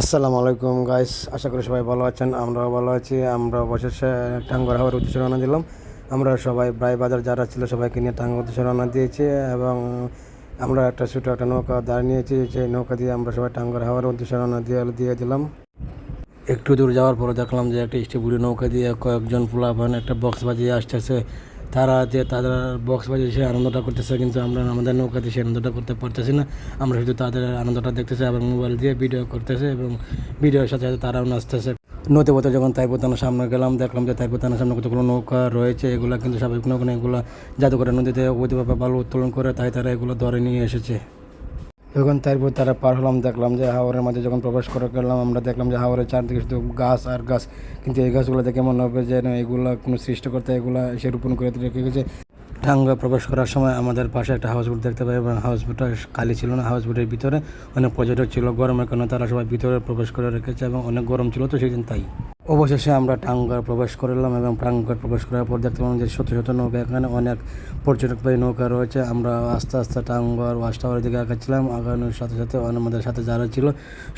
আসসালামু আলাইকুম গাইস আশা করি সবাই ভালো আছেন, আমরাও ভালো আছি। আমরা অবশেষে টাঙ্গর হাওয়ার উদ্দেশ্যে রওনা দিলাম। আমরা সবাই প্রায় বাজার যারা ছিল সবাইকে নিয়ে টাঙ্গর উদ্দেশ্যে রওনা দিয়েছি এবং আমরা একটা ছোটো একটা নৌকা দাঁড়িয়ে নিয়েছি। সেই নৌকা দিয়ে আমরা সবাই টাঙ্গর হাওয়ার উদ্দেশ্যে রওনা দিয়ে দিয়ে দিলাম। একটু দূর যাওয়ার পরে দেখলাম যে একটা স্টিবুড়ি নৌকা দিয়ে কয়েকজন পোলাপান একটা বক্স বাজিয়ে আসতেছে। তারা যে তাদের বক্স বাজে সে আনন্দটা করতেছে, কিন্তু আমরা আমাদের নৌকাতে সে আনন্দটা করতে পারতেছি না। আমরা শুধু তাদের আনন্দটা দেখতেছি এবং মোবাইল দিয়ে ভিডিও করতেছে এবং ভিডিওর সাথে সাথে তারাও নাচতেছে। নদী পথে যখন তাইপোতানার সামনে গেলাম, দেখলাম যে তাইপোতানার সামনে কতগুলো নৌকা রয়েছে। এগুলো কিন্তু স্বাভাবিক নৌকা এগুলো জাদুঘরের নদীতে অবৈধভাবে বালু উত্তোলন করে তাই তারা এগুলো ধরে নিয়ে এসেছে। যখন তারপর তারা পার হলাম, দেখলাম যে হাওরের মাঝে যখন প্রবেশ করে গেলাম, আমরা দেখলাম যে হাওরের চারদিকে শুধু গাছ আর গাছ। কিন্তু এই গাছগুলো দেখে মনে হবে যে এগুলো কোনো সৃষ্টিকর্তা এগুলো সে রোপণ করে রেখে গেছে। টাঙ্গা প্রবেশ করার সময় আমাদের পাশে একটা হাউস বোট দেখতে পাই এবং হাউস বোটটা খালি ছিল না হাউস বোটের ভিতরে। অনেক পর্যটক ছিল, গরমের কারণে তারা সবাই ভিতরে প্রবেশ করে রেখেছে এবং অনেক গরম ছিল তো সেই দিন তাই। অবশেষে আমরা টাঙ্গার প্রবেশ করলাম এবং টাঙ্গার প্রবেশ করার পর দেখতে পেলাম যে শত শত নৌকা, এখানে অনেক পর্যটকবাহী নৌকা রয়েছে। আমরা আস্তে আস্তে টাঙ্গার ওয়াশ টাওয়ারের দিকে আগাচ্ছিলাম। আগানোর সাথে সাথে আমাদের সাথে যারা ছিল,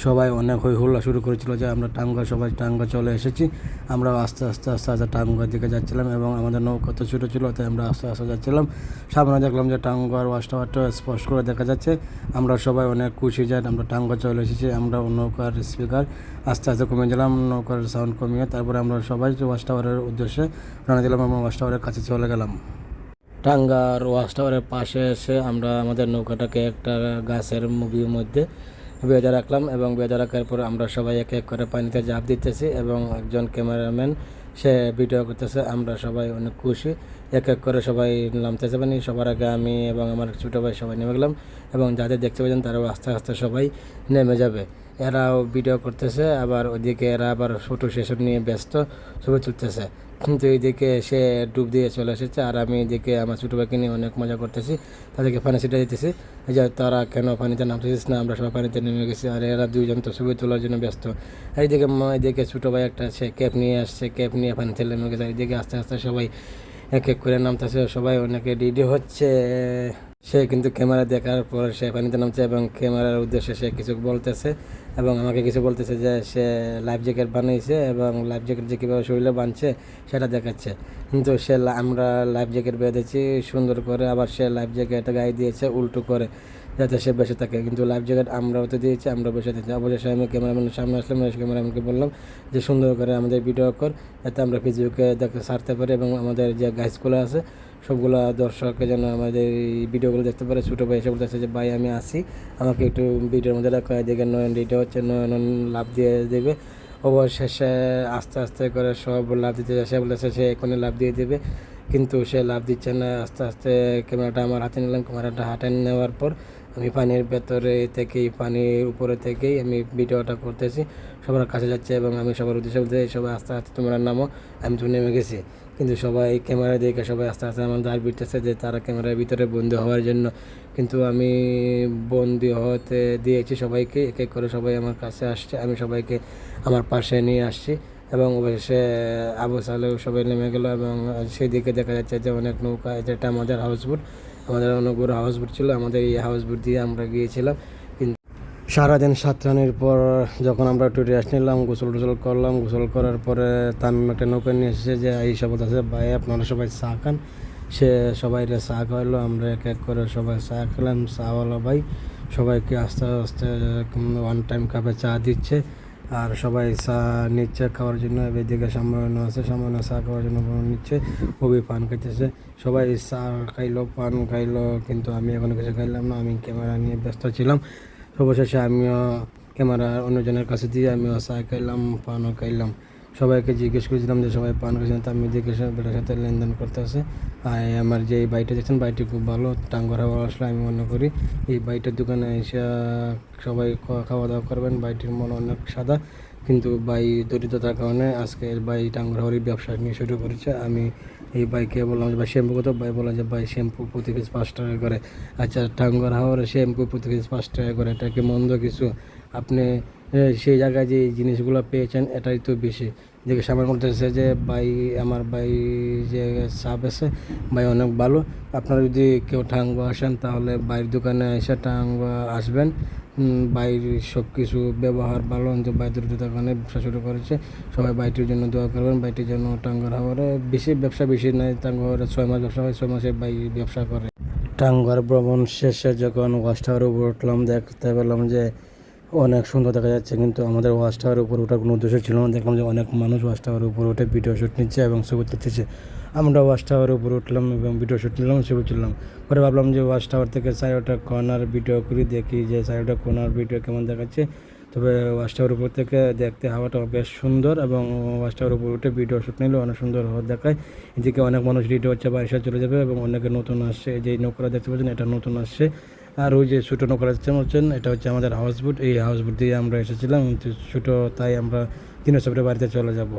সবাই অনেক হই হুল্লা শুরু করেছিল যে আমরা টাঙ্গা সবাই টাঙ্গা চলে এসেছি। আমরা আস্তে আস্তে আস্তে আস্তে টাঙ্গার দিকে যাচ্ছিলাম এবং আমাদের নৌকা তো ছোটো ছিল, তাই আমরা আস্তে আস্তে যাচ্ছিলাম। সামনে দেখলাম যে টাঙ্গার ওয়াশ টাওয়ারটা স্পষ্ট করে দেখা যাচ্ছে। আমরা সবাই অনেক খুশি যে আমরা টাঙ্গা চলে এসেছি। আমরা নৌকার স্পিকার আস্তে আস্তে কমে গেলাম। নৌকার সাউন্ড কমিয়ে তারপরে আমরা সবাই ওয়াশ টাওয়ারের উদ্দেশ্যে রওনা দিলাম এবং ওয়াশ টাওয়ারের কাছে চলে গেলাম। টাঙ্গার ওয়াশ টাওয়ারের পাশে এসে আমরা আমাদের নৌকাটাকে একটা গাছের মুভির মধ্যে বেঁধে রাখলাম এবং বেঁধে রাখার পর আমরা সবাই এক এক করে পানিতে ঝাঁপ দিতেছি এবং একজন ক্যামেরাম্যান সে ভিডিও করতেছে, আমরা সবাই অনেক খুশি। এক এক করে সবাই নামতেছে মানে সবার আগে আমি এবং আমার ছোটো ভাই সবাই নেমে গেলাম এবং যাদের দেখতে পাচ্ছেন তারাও আস্তে আস্তে সবাই নেমে যাবে। এরাও ভিডিও করতেছে, আবার ওইদিকে এরা আবার ফটো সেশন নিয়ে ব্যস্ত, ছবি তুলতেছে। কিন্তু এইদিকে সে ডুব দিয়ে চলে এসেছে, আর আমি এদিকে আমার ছোটো ভাইকে নিয়ে অনেক মজা করতেছি, তাদেরকে পানি ছিটা দিতেছি। এই যে তারা কেন পানিতে নামতেছিস না, আমরা সবাই পানিতে নেমে গেছি, আর এরা দুইজন তো ছবি তোলার জন্য ব্যস্ত। এইদিকে এদিকে ছোটো ভাই একটা, সে ক্যাপ নিয়ে আসছে, ক্যাপ নিয়ে পানিতে নেমে গেছে, এইদিকে আস্তে আস্তে সবাই এক এক করে নামতেছে, সবাই অনেকে রেডি হচ্ছে। সে কিন্তু ক্যামেরা দেখার পর সে পানিতে নামছে এবং ক্যামেরার উদ্দেশ্যে সে কিছু বলতেছে এবং আমাকে কিছু বলতেছে যে সে লাইফ জ্যাকেট বানিয়েছে এবং লাইফ জ্যাকেট যে কীভাবে শরীরে বানছে সেটা দেখাচ্ছে। কিন্তু সে আমরা লাইফ জ্যাকেট বেঁধেছি, সুন্দর করে আবার সে লাইফ জ্যাকেট গায়ে দিয়েছে উল্টো করে। যাতে সে বেঁচে থাকে। কিন্তু লাইফ জ্যাকেট আমরাও তো দিয়েছি আমরা বসে দিয়েছি অবশেষে আমি ক্যামেরাম্যানের সামনে আসলাম ক্যামেরাম্যানকে বললাম যে, সুন্দর করে আমাদের ভিডিও কর, যাতে আমরা ফেসবুকে দেখে ছাড়তে পারি এবং আমাদের যে গাইজগুলো আছে, সবগুলো দর্শককে যেন আমাদের এই ভিডিওগুলো দেখতে পারে। ছোটো ভাই এসে বলতেছে যে, ভাই, আমি আসি আমাকে একটু ভিডিওর মধ্যে রাখো, এদিকে নয়ন রেডি হচ্ছে নয়ন লাভ দিয়ে দেবে। অবশেষে আস্তে আস্তে করে সব লাভ দিতে সে বলেছে সে এখনই লাভ দিয়ে দেবে। কিন্তু সে লাভ দিচ্ছে না। আস্তে আস্তে ক্যামেরাটা আমার হাতে নিলাম। ক্যামেরাটা হাতে নেওয়ার পর আমি পানির ভেতরে থেকেই, পানির উপরে থেকেই আমি ভিডিওটা করতেছি। সবার কাছে যাচ্ছে এবং আমি সবার উদ্দেশ্যে বলতে সবাই আস্তে আস্তে তোমরা নামো, আমি তো নেমে গেছি। কিন্তু সবাই ক্যামেরা দেখে সবাই আস্তে আস্তে আমার দাঁড় বিটতেছে যে তারা ক্যামেরার ভিতরে বন্দি হওয়ার জন্য। কিন্তু আমি বন্দি হতে দিয়েছি সবাইকে, এক এক করে সবাই আমার কাছে আসছে, আমি সবাইকে আমার পাশে নিয়ে আসছি এবং অবশেষে আবু সালেও সবাই নেমে গেল এবং সেদিকে দেখা যাচ্ছে যে অনেক নৌকা যেটা আমাদের হাউসবোট। আমাদের অনেক বড় হাউসবোট ছিল, আমাদের এই হাউসবোট দিয়ে আমরা গিয়েছিলাম। কিন্তু সারাদিন সাত রানের পর যখন আমরা একটু রেস্ট নিলাম গোসল টোসল করলাম, গোসল করার পরে তামিম একটা নৌকা নিয়ে এসেছে যে, এই সব আছে, ভাই, আপনারা সবাই চা খান। সে সবাই রে চা খাওয়ালো, আমরা এক এক করে সবাই চা খেলাম। চাওয়ালা ভাই সবাইকে আস্তে আস্তে ওয়ান টাইম কাপে চা দিচ্ছে। আর সবাই চা নিচ্ছে, খাওয়ার জন্য, এদিকে সামান্য আছে, সামান্য চা খাওয়ার জন্য নিচ্ছে খুবই পান খাইতেছে। সবাই চা খাইলো, পান খাইলো, কিন্তু আমি এখন কিছু খাইলাম না, আমি ক্যামেরা নিয়ে ব্যস্ত ছিলাম। অবশেষে আমিও ক্যামেরা অন্যজনের কাছে দিয়ে আমিও চা খাইলাম, পানও খাইলাম। সবাইকে জিজ্ঞেস করেছিলাম যে সবাই পান খাইছেন তা আমি জিজ্ঞেস বেটার সাথে লেনদেন করতেছে আর আমার যে এই বাড়িটা দেখছেন বাড়িটি খুব ভালো, টাঙ্গর হাওয়া আসলে আমি মনে করি। এই বাড়িটার দোকানে এসে সবাই খাওয়া দাওয়া করবেন বাড়িটির মন অনেক সাদা। কিন্তু বাই দরিদ্রতার কারণে আজকে বাই টাঙ্গর হাওয়ারই ব্যবসা নিয়ে শুরু করেছে। আমি এই বাইকে বললাম যে, ভাই, শ্যাম্পু কত? ভাই বললাম যে, ভাই, শ্যাম্পু প্রতি পিস পাঁচ টাকা করে। আচ্ছা টাঙ্গর হাওয়ার শ্যাম্পু প্রতি পিস পাঁচ টাকা করে, এটা কি মন্দ কিছু? আপনি সেই জায়গায় যে জিনিসগুলো পেয়েছেন, এটাই তো বেশি। দেখে সামনে করতেছে যে, ভাই, আমার ভাই যে সাপ আছে, ভাই অনেক ভালো। আপনারা যদি কেউ টাঙ্গ আসেন, তাহলে বাইরের দোকানে এসে টাঙ্গ আসবেন। বাইর সব কিছু ব্যবহার ভালো হচ্ছে বাইরের দোকানে ব্যবসা শুরু করেছে। সবাই বাইটির জন্য দোয়া করবেন বাইটির জন্য টাঙ্গর হাওয়ারে। বেশি ব্যবসা বেশি নাই টাঙ্গারে ছয় মাস ব্যবসা হয়, ছয় মাসে বাই ব্যবসা করে। টাঙ্গার ভ্রমণ শেষে যখন ওয়াচ টাওয়ার উপর উঠলাম, দেখতে পেলাম যে অনেক সুন্দর দেখা যাচ্ছে, কিন্তু আমাদের ওয়াচ টাওয়ার উপর ওঠার কোনো উদ্দেশ্য ছিল না। দেখলাম যে অনেক মানুষ ওয়াচ টাওয়ার উপর উঠে ভিডিও শ্যুট নিচ্ছে এবং ছবি তুলতেছে। আমরা ওয়াচ টাওয়ার উপর উঠলাম এবং ভিডিও শ্যুট নিলাম, ছবি তুললাম। পরে ভাবলাম যে ওয়াচ টাওয়ার থেকে চারোটা কর্নার ভিডিও করি, দেখি যে চারোটা কর্নার ভিডিও কেমন দেখাচ্ছে। তবে ওয়াচ টাওয়ার উপর থেকে দেখতে হাওয়াটা বেশ সুন্দর এবং ওয়াচ টাওয়ার উপর উঠে ভিডিও শ্যুট নিলে অনেক সুন্দর দেখায়। এদিকে অনেক মানুষ রেডি হচ্ছে বারিশা চলে যাবে এবং অনেকে নতুন আসছে। যে নৌকাটা দেখতে পাচ্ছেন, এটা নতুন আসছে। আর ওই যে ছোটো নৌকা দেখতে পাচ্ছেন এটা হচ্ছে আমাদের হাউস বোট এই হাউস বোট দিয়ে আমরা এসেছিলাম ছোটো, তাই আমরা সপ্তাহে বাড়িতে চলে যাব।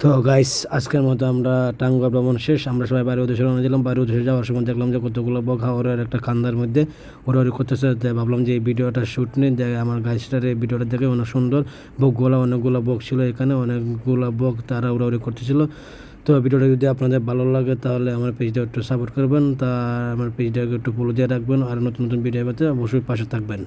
তো গাইস আজকের মতো আমরা টাঙ্গা ভ্রমণ শেষ। আমরা সবাই বাইরে উদ্দেশ্যে রওনা দিলাম। বাইরে উদ্দেশ্যে যাওয়ার সময় দেখলাম যে কতগুলো বঘা ওরা একটা খান্দার মধ্যে ওরা ওরা করতেছে। তাই ভাবলাম যে এই ভিডিওটা শ্যুট নিই। দেখ আমার গাইসটার এই ভিডিওটা দেখে অনেক সুন্দর। বকগুলো অনেকগুলো বক ছিল এখানে, অনেকগুলো বক তারা ওরা ওরা করতেছিল। তো ভিডিওটা যদি আপনাদের ভালো লাগে, তাহলে আমার পেজটা একটু সাপোর্ট করবেন। তা আমার পেজটাকে একটু ফলো দিয়ে রাখবেন। আর নতুন নতুন ভিডিও পেতে অবশ্যই পাশে থাকবেন।